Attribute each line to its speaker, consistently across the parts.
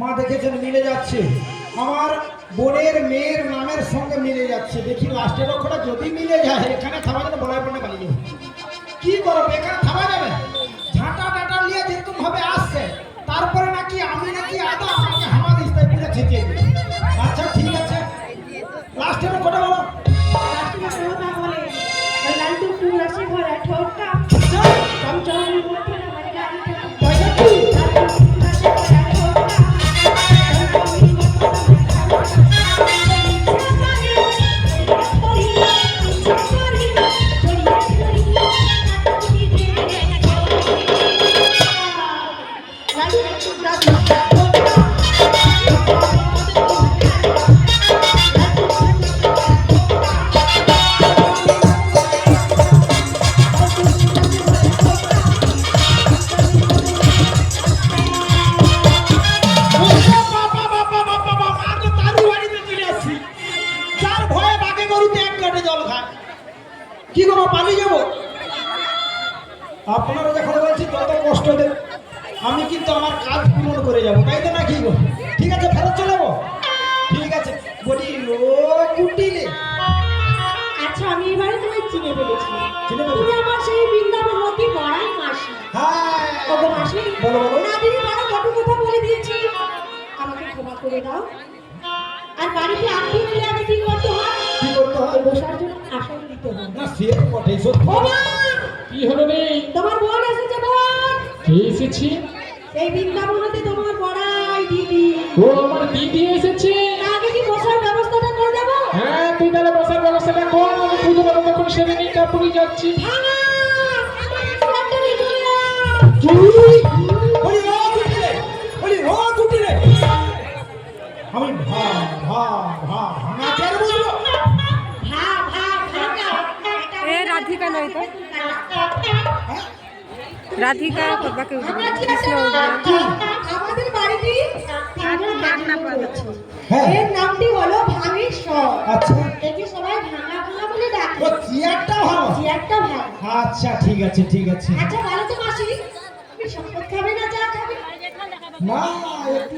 Speaker 1: মা দেখেছেন, মিলে যাচ্ছে। আমার বোনের মেয়ের নামের সঙ্গে মিলে যাচ্ছে। দেখি লাস্টের অক্ষরটা যদি মিলে যায়, এখানে থামা যাবে বলার পরে পালিয়ে কি করো এখানে থামা যাবে? করে যাব তাই তো নাকি গো? ঠিক আছে ফেরত চলে যাব? ঠিক আছে বলি ও কুটিলে।
Speaker 2: আচ্ছা আমি এবারে তোমায় চিনে ফেলেছি।
Speaker 1: চিনে ফেলেছি?
Speaker 2: তুমি আমার সেই বৃন্দাবনবতী বড়াই মাসি।
Speaker 1: হ্যাঁ!
Speaker 2: ওগো মাসি
Speaker 1: বলো বলো।
Speaker 2: নাদিনী বড় কটু কথা বলে দিয়েছি। আমাকে ক্ষমা করে দাও। আর বাড়িতে আপনি মিলে আমি কি করতে হয়?
Speaker 1: কি করতে হয়?
Speaker 2: বসার জন্য আসন দিতে হয়
Speaker 1: না সে তো বটে সত্যি।
Speaker 3: কি হলো রে?
Speaker 2: তোমার বোন এসেছে বোন!
Speaker 3: কে এসেছে?
Speaker 2: এই বৃন্দাবনতে তোমার বড়াই দিদি
Speaker 3: ও আমার দিদি এসেছে।
Speaker 2: আগে কি বসার ব্যবস্থাটা করে দেবো?
Speaker 3: হ্যাঁ তুই তাহলে বসার ব্যবস্থাটা কর আমি পুজো বাবু করে সেরে নিই তারপরে যাচ্ছি
Speaker 1: আমি ভা ভা ভা ভাঙা। চেয়ার বুঝলো
Speaker 2: ভা ভা ভাঙা।
Speaker 4: এ রাধিকা নয় তো রাধিকা বাবাকে উঠবে
Speaker 2: আমরা কি
Speaker 4: কৃষ্ণ
Speaker 2: একটা
Speaker 4: উঠবে
Speaker 2: আমাদের বাজনা করেছে
Speaker 1: হ্যাঁ।
Speaker 2: এর নামটি হলো
Speaker 1: আচ্ছা।
Speaker 2: একে সবাই ভাঙা ভাঙা বলে ডাকে।
Speaker 1: ও চেয়ারটা ভালো
Speaker 2: চেয়ারটা ভাঙা।
Speaker 1: আচ্ছা ঠিক আছে ঠিক আছে।
Speaker 2: আচ্ছা ভালো তো মাসি। তুমি শপথ খাবে না চা খাবে?
Speaker 1: না একটু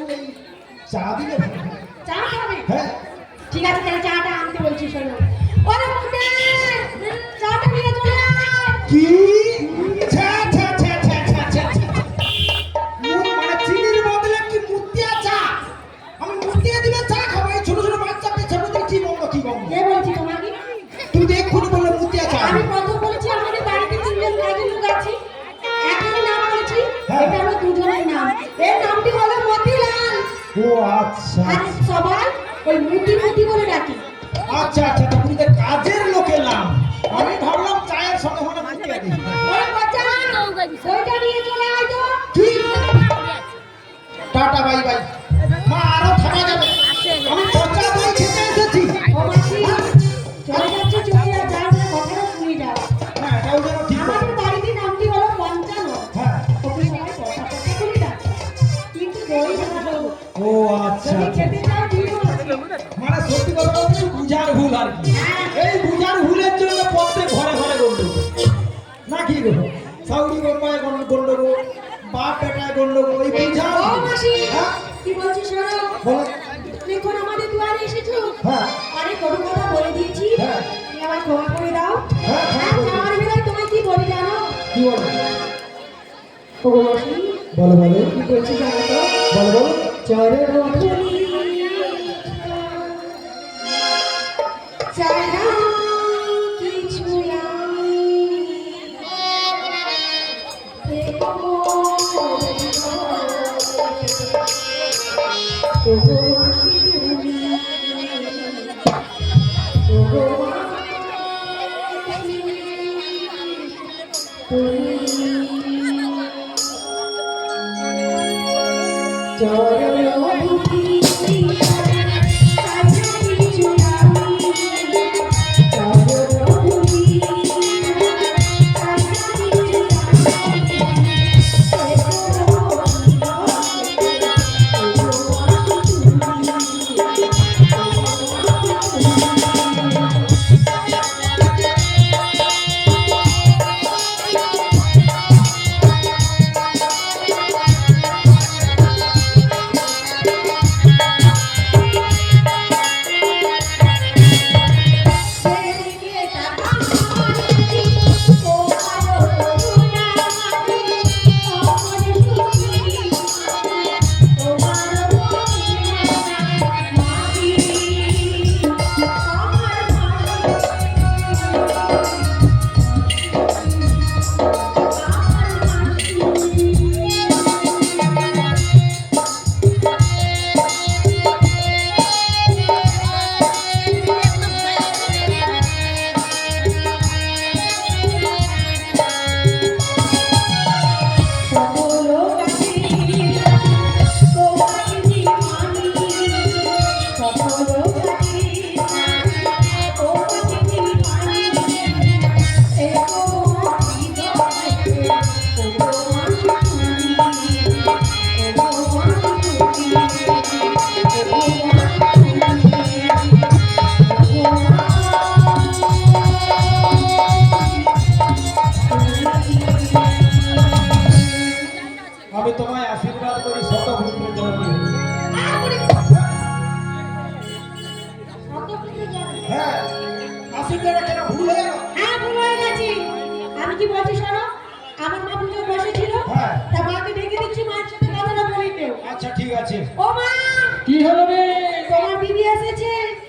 Speaker 1: চা দিলে
Speaker 2: চা খাবে?
Speaker 1: হ্যাঁ।
Speaker 2: ঠিক আছে তাহলে চাটা আনতে বলছি শোনো। ওরে এর নামটি হলো মতিলাল।
Speaker 1: ও আচ্ছা
Speaker 2: আর সবাই ওই মুটি মুটি বলে ডাকে।
Speaker 1: আচ্ছা আচ্ছা তা তুমি তো কাজের লোকের নাম আমি ভাবলাম চায়ের সঙ্গে মনে মুতিয়া দিই
Speaker 2: ওই বাচ্চা ওইটা
Speaker 1: মানে সত্যি কথা বলতে কি বুঝার ভুল আর কি। এই বুঝার ভুলের জন্য প্রত্যেক ঘরে ঘরে গন্ডগোল। না কি গো? সাউরি গন্ডায় গন্ডগোল বাপ বেটায় গন্ডগোল ওই বুঝার
Speaker 2: ও মাসি
Speaker 1: হ্যাঁ?
Speaker 2: কি বলছি শোনো?
Speaker 1: বলো।
Speaker 2: আমাদের দুয়ারে এসেছ?
Speaker 1: হ্যাঁ।
Speaker 2: অনেক কটু কথা বলে দিয়েছি।
Speaker 1: হ্যাঁ।
Speaker 2: তুমি ক্ষমা করে দাও।
Speaker 1: হ্যাঁ,
Speaker 2: বেলায় তোমায় কি বলি জানো?
Speaker 1: কি বলো? বলো
Speaker 2: কি বলছি জানো তো?
Speaker 1: বলো বলো।
Speaker 2: চরণ ধরি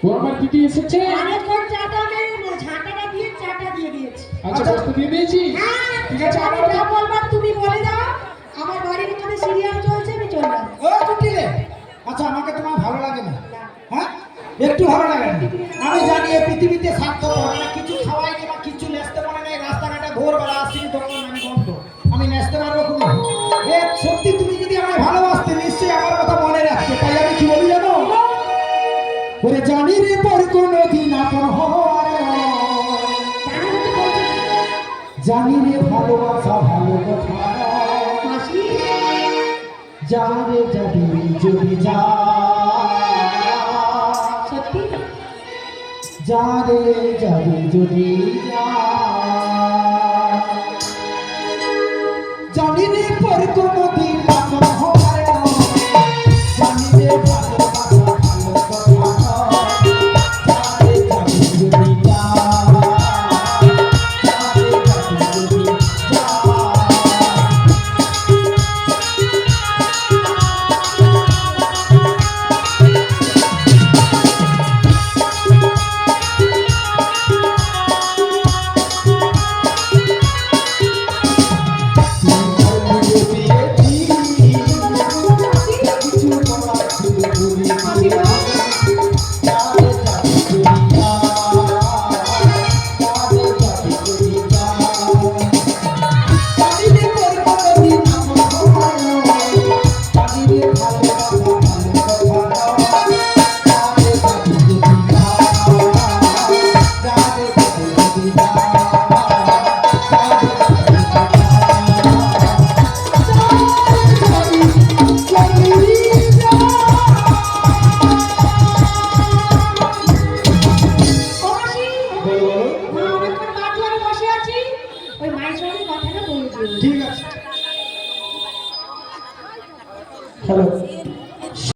Speaker 2: ও
Speaker 3: আমার দিদি এসেছে?
Speaker 2: অনেকক্ষণ চাটা মেরে ঝাঁটাটা দিয়ে চাটা দিয়ে দিয়েছি।
Speaker 3: আচ্ছা। বস্তু দিয়ে দিয়েছি?
Speaker 2: হ্যাঁ
Speaker 3: ঠিক আছে আমার
Speaker 2: যা বলবার তুমি বলে দাও। আমার বাড়ির ভিতরে সিরিয়াল চলছে আমি চললাম
Speaker 1: ও কুটিলে আচ্ছা আমাকে তোমার ভালো লাগে না। হ্যাঁ? একটু ভালো লাগে না। আমি জানি এই পৃথিবীতে স্বার্থ না যাবে যাবি যদি যা।
Speaker 2: সত্যি
Speaker 1: যারে যাবে যদি